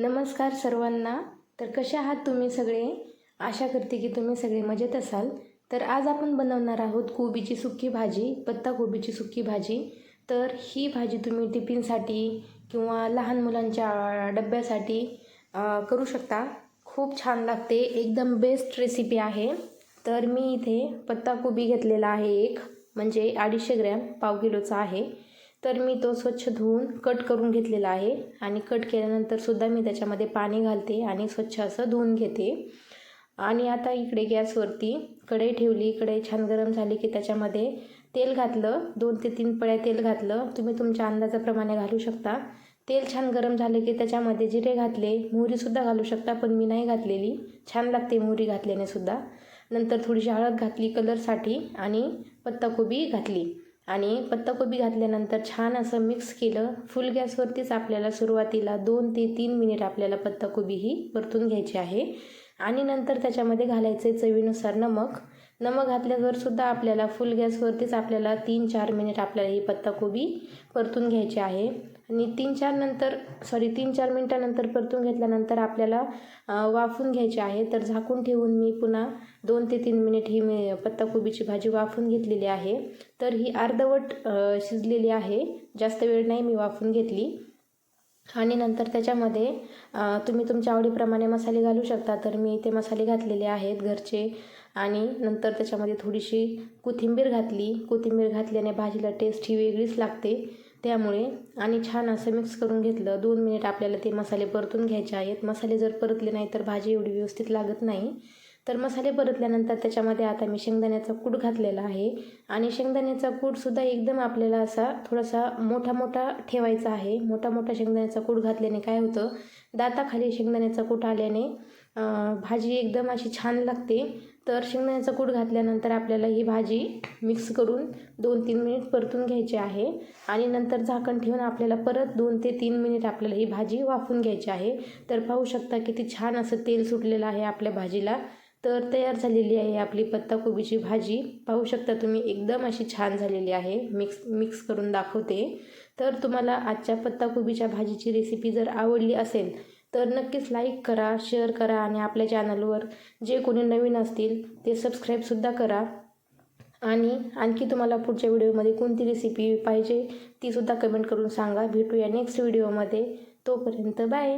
नमस्कार सर्वांना. तर कसे आहात तुम्ही सगळे? आशा करते की तुम्ही सगळे मजेत असाल. तर आज आपण बनवणार आहोत कोबीची सुकी भाजी पत्ता कोबीची सुकी भाजी. तर ही भाजी तुम्ही टिफिनसाठी किंवा लहान मुलांच्या डब्यासाठी करू शकता. खूप छान लागते. एकदम बेस्ट रेसिपी आहे. तर मी इथे पत्ता कोबी घेतलेला आहे एक. म्हणजे अडीचशे ग्रॅम पाव किलोचा आहे. तर मी तो स्वच्छ धुवून कट करून घेतलेला आहे आणि कट केल्यानंतरसुद्धा मी त्याच्यामध्ये पाणी घालते आणि स्वच्छ असं धुवून घेते. आणि आता इकडे गॅसवरती कढई ठेवली. कढई छान गरम झाली की त्याच्यामध्ये तेल घातलं. दोन ते तीन पळ्या तेल घातलं. तुम्ही तुमच्या अंदाजाप्रमाणे घालू शकता. तेल छान गरम झाले की त्याच्यामध्ये जिरे घातले. मोहरीसुद्धा घालू शकता पण मी नाही घातलेली. छान लागते मोहरी घातल्याने सुद्धा. नंतर थोडीशी हळद घातली कलरसाठी आणि पत्ताकोबी घातली. आणि पत्ताकोबी घातल्यानंतर छान असं मिक्स केलं. फुल गॅसवरतीच आपल्याला सुरुवातीला दोन ते तीन मिनिट आपल्याला पत्ताकोबी ही परतून घ्यायची आहे. आणि नंतर त्याच्यामध्ये घालायचं आहे चवीनुसार नमक. नमक घातल्यावर सुद्धा आपल्याला फुल गॅसवरतीच आपल्याला तीन चार मिनिट आपल्याला ही पत्ताकोबी परतून घ्यायची आहे. आणि तीन चार नंतर सॉरी तीन चार मिनटानंतर परतून घेतल्यानंतर आपल्याला वाफून घ्यायचे आहे. तर झाकून ठेवून मी पुन्हा दोन ते तीन मिनिट ही मी पत्ताकोबीची भाजी वाफून घेतलेली आहे. तर ही अर्धवट शिजलेली आहे. जास्त वेळ नाही मी वाफून घेतली. आणि नंतर त्याच्यामध्ये तुम्ही तुमच्या आवडीप्रमाणे मसाले घालू शकता. तर मी ते मसाले घातलेले आहेत घरचे. आणि नंतर त्याच्यामध्ये थोडीशी कोथिंबीर घातली. कोथिंबीर घातल्याने भाजीला टेस्ट ही वेगळीच लागते. त्यामुळे आणि छान असं मिक्स करून घेतलं. दोन मिनिट आपल्याला ते मसाले परतून घ्यायचे आहेत. मसाले जर परतले नाही तर भाजी एवढी व्यवस्थित लागत नाही. तर मसाले परतल्यानंतर त्याच्यामध्ये आता मी शेंगदाण्याचा कूट घातलेला आहे. आणि शेंगदाण्याचा कूटसुद्धा एकदम आपल्याला असा थोडासा मोठा मोठा ठेवायचा आहे. मोठा मोठा शेंगदाण्याचा कूट घातल्याने काय होतं? दाताखाली शेंगदाण्याचा कूट आल्याने भाजी एकदम अशी छान लागते. तर शेंगदाण्याचा कूट घातल्यानंतर आपल्याला ही भाजी मिक्स करून दोन तीन मिनिट परतून घ्यायची आहे. आणि नंतर झाकण ठेवून आपल्याला परत दोन ते तीन मिनिट आपल्याला ही भाजी वाफून घ्यायची आहे. तर पाहू शकता किती छान असं तेल सुटलेलं आहे आपल्या भाजीला. तर तयार झालेली आहे आपली पत्ताकोबीची भाजी. पाहू शकता तुम्ही एकदम अशी छान झालेली आहे. मिक्स मिक्स करून दाखवते. तर तुम्हाला आजच्या पत्ताकोबीच्या भाजीची रेसिपी जर आवडली असेल तर नक्कीच लाईक करा शेअर करा आणि आपल्या चॅनलवर जे कोणी नवीन असतील ते सबस्क्राईबसुद्धा करा. आणि आणखी तुम्हाला पुढच्या व्हिडिओमध्ये कोणती रेसिपी पाहिजे तीसुद्धा कमेंट करून सांगा. भेटूया नेक्स्ट व्हिडिओमध्ये तोपर्यंत बाय